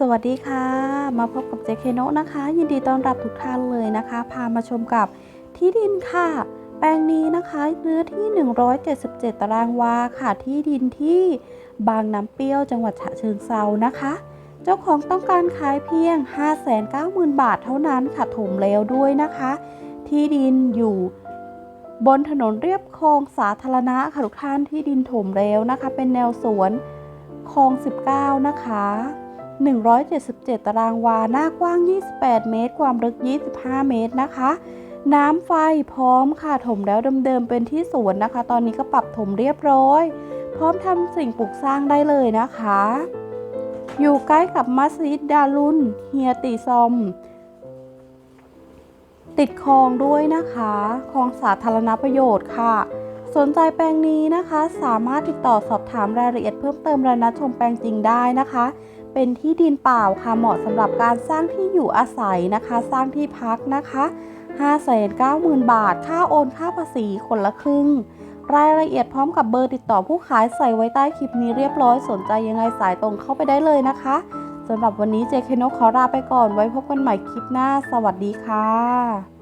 สวัสดีค่ะ มาพบกับเจเคโนนะคะ ยินดีต้อนรับทุกท่านเลยนะคะ พามาชมกับที่ดินค่ะ แปลงนี้นะคะเนื้อที่ 177 ตารางวาค่ะ ที่ดินที่บางน้ำเปรี้ยวจังหวัดฉะเชิงเซานะคะ เจ้าของต้องการขายเพียง 590,000 บาทเท่านั้นค่ะถมแล้วด้วยนะคะ ที่ดินอยู่บนถนนเรียบคลองสาธารณะค่ะทุกท่านที่ดินถมแล้วนะคะ เป็นแนวสวนคลอง 19 นะคะ 177 ตารางวา หน้ากว้าง 28 เมตร ความลึก 25 เมตรนะคะ น้ำไฟพร้อมค่ะ ถมแล้วเดิมๆเป็นที่สวนนะคะ ตอนนี้ก็ปรับถมเรียบร้อย พร้อมทำสิ่งปลูกสร้างได้เลยนะคะ อยู่ใกล้กับมัสยิดดารุนเฮียติซอม ติดคลองด้วยนะคะ คลองสาธารณประโยชน์ค่ะสนใจแปลงนี้นะคะ สามารถติดต่อสอบถามรายละเอียดเพิ่มเติมและนัดชมแปลงจริงได้นะคะ เป็นที่ดินเปล่าค่ะเหมาะสำหรับการสร้างที่อยู่อาศัยนะคะ สร้างที่พักนะคะ590,000 บาท ค่าโอนค่าภาษีคนละครึ่ง รายละเอียดพร้อมกับเบอร์ติดต่อผู้ขายใส่ไว้ใต้คลิปนี้เรียบร้อย สนใจยังไงสายตรงเข้าไปได้เลยนะคะสำหรับวันนี้เจเคนกขอลาไปก่อนไว้พบกันใหม่คลิปหน้า สวัสดีค่ะ